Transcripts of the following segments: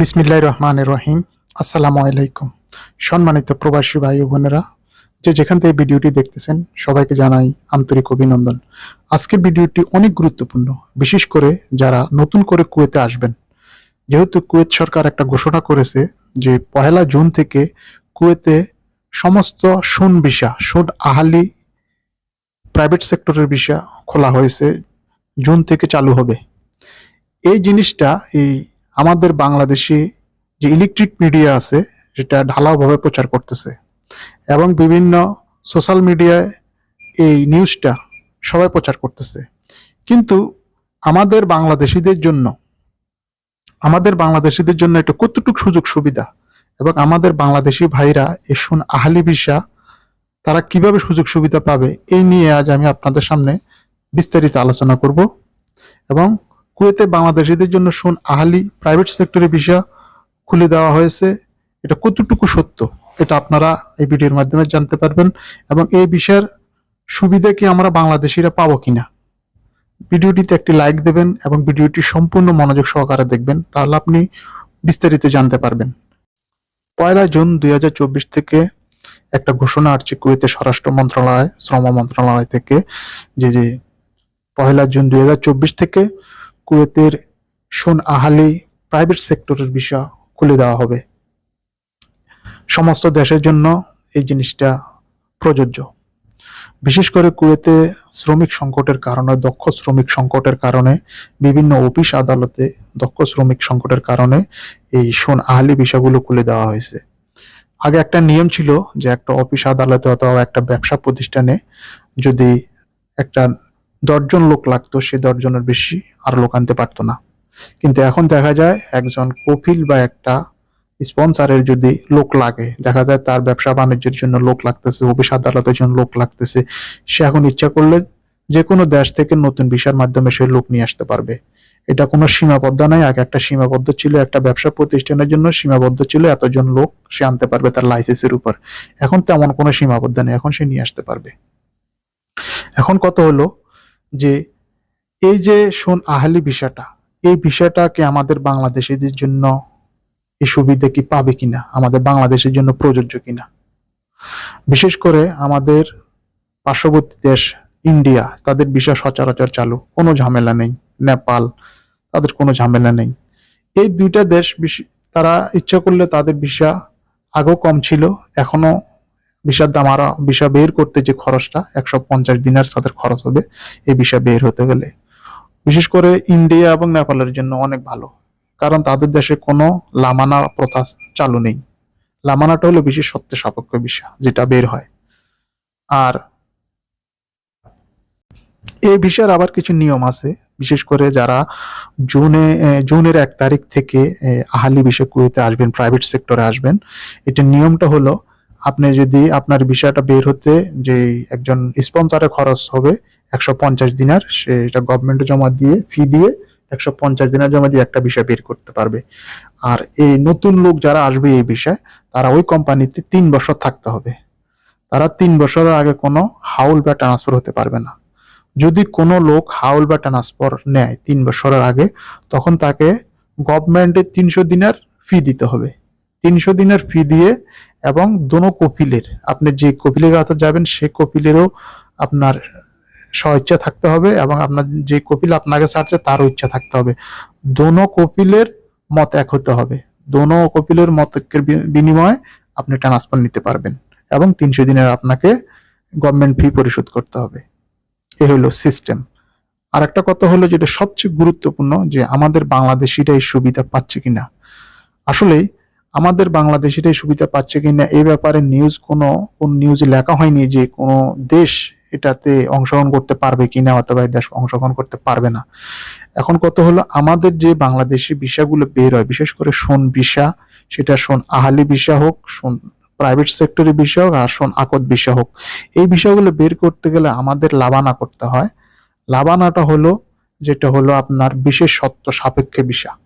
বিসমিল্লাহ রহমান রহিম। আসসালামু আলাইকুম। সম্মানিত প্রবাসী ভাই বোনেরা, যে যেখান থেকে ভিডিওটি দেখতেছেন, সবাইকে জানাই আন্তরিক অভিনন্দন। আজকের ভিডিওটি অনেক গুরুত্বপূর্ণ, বিশেষ করে যারা নতুন করে কুয়েতে আসবেন। যেহেতু কুয়েত সরকার একটা ঘোষণা করেছে যে পহেলা জুন থেকে কুয়েতে সমস্ত সুন ভিসা, সুন আহালি প্রাইভেট সেক্টরের ভিসা খোলা হয়েছে, জুন থেকে চালু হবে। এই জিনিসটা, এই আমাদের বাংলাদেশি যে ইলেকট্রিক মিডিয়া আছে সেটা ঢালাওভাবে প্রচার করতেছে, এবং বিভিন্ন সোশ্যাল মিডিয়ায় এই নিউজটা সবাই প্রচার করতেছে। কিন্তু আমাদের বাংলাদেশিদের জন্য, আমাদের বাংলাদেশিদের জন্য এটা কতটুকু সুযোগ সুবিধা, এবং আমাদের বাংলাদেশি ভাইরা এসুন আহালি ভিসা, তারা কীভাবে সুযোগ সুবিধা পাবে, এই নিয়ে আজ আমি আপনাদের সামনে বিস্তারিত আলোচনা করব। এবং কুয়েতে বাংলাদেশিদের জন্য শুন আহালি প্রাইভেট সেক্টরে ভিসা খুলে দেওয়া হয়েছে। এটা কতটুকু সত্য, এটা আপনারা এই ভিডিওর মাধ্যমে জানতে পারবেন এবং এই বিষয়ের সুবিধা কি আমরা বাংলাদেশিরা পাবো কিনা। ভিডিওটিতে একটি লাইক দেবেন এবং ভিডিওটি সম্পূর্ণ মনোযোগ সহকারে দেখবেন, তাহলে আপনি বিস্তারিত জানতে পারবেন। পয়লা জুন দুই হাজার চব্বিশ থেকে একটা ঘোষণা আসছে কুয়েতে স্বরাষ্ট্র মন্ত্রণালয়, শ্রম মন্ত্রণালয় থেকে যে যে পয়লা জুন দুই হাজার চব্বিশ থেকে কুয়েতের সোন আহালি প্রাইভেট সেক্টরের বিষয় খুলে দেওয়া হবে। সমস্ত দেশের জন্য এই জিনিসটা প্রযোজ্য। বিশেষ করে কুয়েতে শ্রমিক সংকটের কারণে, দক্ষ শ্রমিক সংকটের কারণে, বিভিন্ন অফিস আদালতে দক্ষ শ্রমিক সংকটের কারণে এই সোন আহালি বিষয়গুলো খুলে দেওয়া হয়েছে। আগে একটা নিয়ম ছিল যে একটা অফিস আদালতে অথবা একটা ব্যবসা প্রতিষ্ঠানে যদি একটা দশজন লোক লাগতো, সে দশজনের বেশি আর লোক আনতে পারতো না। কিন্তু এখন দেখা যায় একজন কপিল বা একটা স্পন্সারের যদি লোক লাগে, দেখা যায় তার ব্যবসা বাণিজ্যের জন্য লোক লাগতেছে, অফিস আদালতের জন্য লোক লাগতেছে, সে এখন ইচ্ছা করলে যে কোনো দেশ থেকে নতুন ভিসার মাধ্যমে সে লোক নিয়ে আসতে পারবে। এটা কোনো সীমাবদ্ধ নাই, আগে একটা সীমাবদ্ধ ছিল, একটা ব্যবসা প্রতিষ্ঠানের জন্য সীমাবদ্ধ ছিল, এতজন লোক সে আনতে পারবে তার লাইসেন্সের উপর। এখন তেমন কোনো সীমাবদ্ধ নেই, এখন সে নিয়ে আসতে পারবে। এখন কত হলো? যে এই যে শোন আহালি বিষয়টা এই বিষয়টাকে আমাদের বাংলাদেশিদের জন্য এই সুবিধা কি পাবে কিনা? আমাদের বাংলাদেশের জন্য প্রযোজ্য কিনা? বিশেষ করে আমাদের পার্শ্ববর্তী দেশ ইন্ডিয়া, তাদের বিষয় সচরাচর চালু। কোনো ঝামেলা নেই। নেপাল, তাদের কোনো ঝামেলা নেই। এই দুইটা দেশ তারা ইচ্ছা করলে তাদের ভিসা আগেও কম ছিল এখনও ভিসার দাম আরও ভিসা বের করতে যে খরচটা, একশো পঞ্চাশ দিনের তাদের খরচ হবে, এই ভিসা বের হতে গেলে। বিশেষ করে ইন্ডিয়া এবং নেপালের জন্য অনেক ভালো, কারণ তাদের দেশে কোনো লামানা প্রথা চালু নেই। লামানাটা হলো বিশেষ সত্য সাপেক্ষ বিষয় যেটা বের হয়। আর এই বিষয়ের আবার কিছু নিয়ম আছে, বিশেষ করে যারা জুনে জুনের এক তারিখ থেকে আহালি বিষয় কুয়েতে আসবেন, প্রাইভেট সেক্টরে আসবেন, এটার নিয়মটা হলো আপনি যদি আপনার বিষয়টা বের হতে যে একজন স্পন্সরের খরচ হবে একশো পঞ্চাশ দিনার সে এটা গভর্নমেন্টে জমা দিয়ে ফি দিয়ে একশো পঞ্চাশ দিনের জমা দিয়ে একটা বিষয় বের করতে পারবে। আর এই নতুন লোক যারা আসবে এই বিষয়ে, তারা ওই কোম্পানিতে তিন বছর থাকতে হবে। তারা তিন বছরের আগে কোনো হাউল বা ট্রান্সফার হতে পারবে না। যদি কোনো লোক হাউল বা ট্রান্সফার নেয় তিন বছরের আগে, তখন তাকে গভর্নমেন্টের তিনশো দিনের ফি দিতে হবে। তিনশো দিনের ফি দিয়ে এবং দোনো কপিলের, আপনি যে কপিলের কাছে যাবেন, সে কপিলেরও আপনার স্বইচ্ছা থাকতে হবে এবং আপনার যে কপিল আপনাকে ছাড়ছে, তারও ইচ্ছা থাকতে হবে। দোনো কপিলের মত এক হতে হবে। দোনো কপিলের মতের বিনিময়ে আপনি ট্রান্সফার নিতে পারবেন এবং তিনশো দিনের আপনাকে গভর্নমেন্ট ফি পরিশোধ করতে হবে। এ হলো সিস্টেম আর একটা কথা হলো যেটা সবচেয়ে গুরুত্বপূর্ণ যে আমাদের বাংলাদেশিরা এই সুবিধা পাচ্ছে কিনা। আসলে আমাদের বাংলাদেশিরা এই সুবিধা পাচ্ছে কিনা এই ব্যাপারে নিউজ কোনো, কোন নিউজে লেখা হয়নি যে কোনো দেশ এটাতে অংশগ্রহণ করতে পারবে কিনা, অথবা দেশ অংশগ্রহণ করতে পারবে না। এখন কত হলো আমাদের যে বাংলাদেশি বিষয়গুলো বের হয়, বিশেষ করে সোন ভিসা, সেটা সোন আহালি ভিসা হোক, সোন প্রাইভেট সেক্টরের বিষয় হোক, আর সোন আকত বিষয় হোক, এই বিষয়গুলো বের করতে গেলে আমাদের লাভানা করতে হয়। লাভানাটা হলো, যেটা হলো আপনার বিশেষ সত্য সাপেক্ষে বিষয়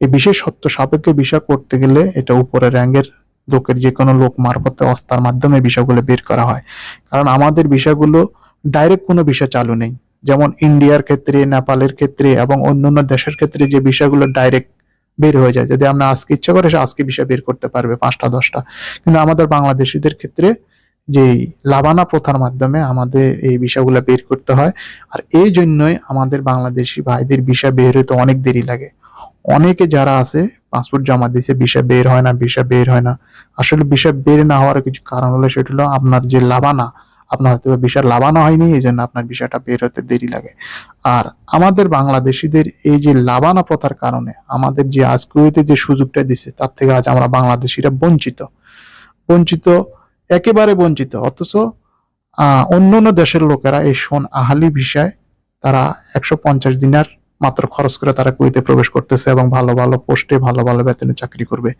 এই বিশেষ সত্য সাপেক্ষে বিষয় করতে গেলে এটা উপরের র্যাঙ্কের লোকের যে কোনো লোক মারফতে অস্তার মাধ্যমে বিষয়গুলো বের করা হয়। কারণ আমাদের বিষয়গুলো ডাইরেক্ট কোনো বিষয় চালু নেই। যেমন ইন্ডিয়ার ক্ষেত্রে, নেপালের ক্ষেত্রে এবং অন্যান্য দেশের ক্ষেত্রে যে বিষয়গুলো ডাইরেক্ট বের হয়ে যায়। যদি আমরা আজকে ইচ্ছা করে আজকে বিষয় বের করতে পারবে পাঁচটা, দশটা। কিন্তু আমাদের বাংলাদেশিদের ক্ষেত্রে যে লাবানা প্রথার মাধ্যমে আমাদের এই বিষয়গুলো বের করতে হয়। আর এই জন্যই আমাদের বাংলাদেশি ভাইদের বিষয় বের হতে অনেক দেরি লাগে। অনেকে যারা আছে পাসপোর্ট জমা দিছে বিষয় বের হয় না বিষয় বের হয় না। আসলে বিষয় বের না হওয়ার কিছু কারণ হলো সেটা হলো আপনার যে লাবানা, আপনার হয়তো বিষয় লাবানো হয়নি এই জন্য আপনার বিষয়টা বের হতে দেরি লাগে। আর আমাদের বাংলাদেশিদের এই যে লাবানা প্রথার কারণে আমাদের যে আজকুয়েতে যে সুযোগটা দিছে, তার থেকে আজ আমরা বাংলাদেশিরা বঞ্চিত। বঞ্চিত, একেবারে বঞ্চিত। অথচ অন্য অন্য দেশের লোকেরা এই সোন আহালি ভিসায় তারা একশো পঞ্চাশ দিনার মাত্র খরচ করে তারা কুয়েতে প্রবেশ করতেছে এবং ভালো ভালো পোস্টে ভালো ভালো বেতনে চাকরি করবে।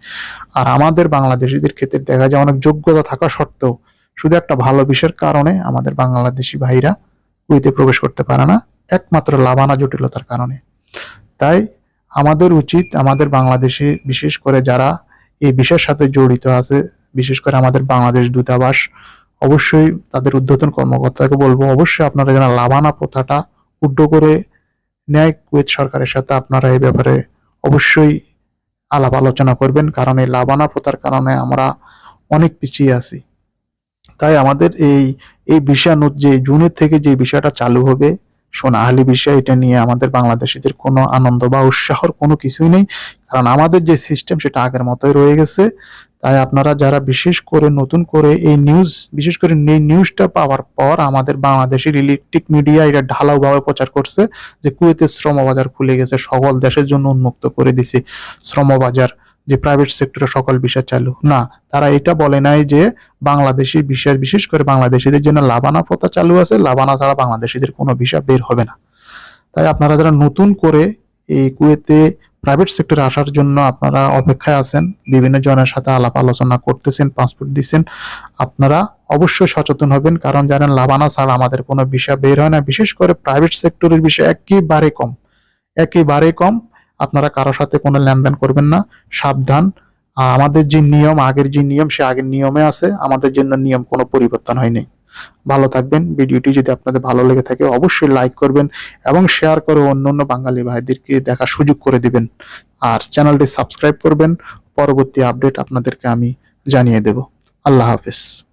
আর আমাদের বাংলাদেশিদের ক্ষেত্রে দেখা যায় অনেক যোগ্যতা থাকা সত্ত্বেও শুধু একটা ভালো বিষয়ের কারণে আমাদের বাংলাদেশি ভাইরা কুয়েতে প্রবেশ করতে পারে না, একমাত্র লাভানা জটিলতার কারণে। তাই আমাদের উচিত, আমাদের বাংলাদেশে বিশেষ করে যারা এই বিষয়ের সাথে জড়িত আছে, বিশেষ করে আমাদের বাংলাদেশ দূতাবাস, অবশ্যই তাদের ঊর্ধ্বতন কর্মকর্তাকে বলব, অবশ্যই আপনারা যেন লাভানা প্রথাটা উড্ড করে ন্যায় কুয়েত সরকারের সাথে আপনারা এই ব্যাপারে অবশ্যই আলাপ আলোচনা করবেন, কারণ এই লাভানা প্রথার কারণে আমরা অনেক পিছিয়ে আছি। তাই আমাদের এই এই বিষয় যে জুনের থেকে যে বিষয়টা চালু হবে সোনাহালি বিষয় এটা নিয়ে আমাদের বাংলাদেশিদের কোনো আনন্দ বা উৎসাহর কোনো কিছুই নেই। কারণ আমাদের যে সিস্টেম সেটা আগের মতোই রয়ে গেছে। তাই আপনারা যারা বিশেষ করে নতুন করে এই নিউজ বিশেষ করে এই নিউজটা পাওয়ার পর আমাদের বাংলাদেশের ইলেকট্রিক মিডিয়া এটা ঢালাওভাবে প্রচার করছে যে কুয়েতের শ্রমবাজার খুলে গেছে, সকল দেশের জন্য উন্মুক্ত করে দিছে শ্রমবাজার। যে প্রাইভেট সেক্টরে সকল বিষয় চালু। না, তারা এটা বলে নাই যে বাংলাদেশি বিষয় বিশেষ করে বাংলাদেশিদের জন্য লাভানা প্রথা চালু আছে লাভানা ছাড়া বাংলাদেশিদের কোনো বিষয় বের হবে না। তাই আপনারা যারা নতুন করে এই কুয়েতে প্রাইভেট সেক্টরে আসার জন্য আপনারা অপেক্ষায় আছেন, বিভিন্ন জনের সাথে আলাপ আলোচনা করতেছেন পাসপোর্ট দিচ্ছেন, আপনারা অবশ্যই সচেতন হবেন, কারণ জানেন লাভানা ছাড়া আমাদের কোনো বিষয় বের হয় না। বিশেষ করে প্রাইভেট সেক্টরের বিষয় একেবারে কম একেবারে কম। আপনারা কারোর সাথে কোনো লেনদেন করবেন না, সাবধান। আমাদের যে নিয়ম, আগের যে নিয়ম, সে আগের নিয়মে আছে, আমাদের জন্য নিয়ম কোনো পরিবর্তন হয়নি। ভালো থাকবেন। ভিডিওটি যদি আপনাদের ভালো লেগে থাকে, অবশ্যই লাইক করবেন এবং শেয়ার করে অন্য অন্য বাঙালি ভাইদেরকে দেখার সুযোগ করে দিবেন। আর চ্যানেলটি সাবস্ক্রাইব করবেন। পরবর্তী আপডেট আপনাদেরকে আমি জানিয়ে দেব। আল্লাহ হাফেজ।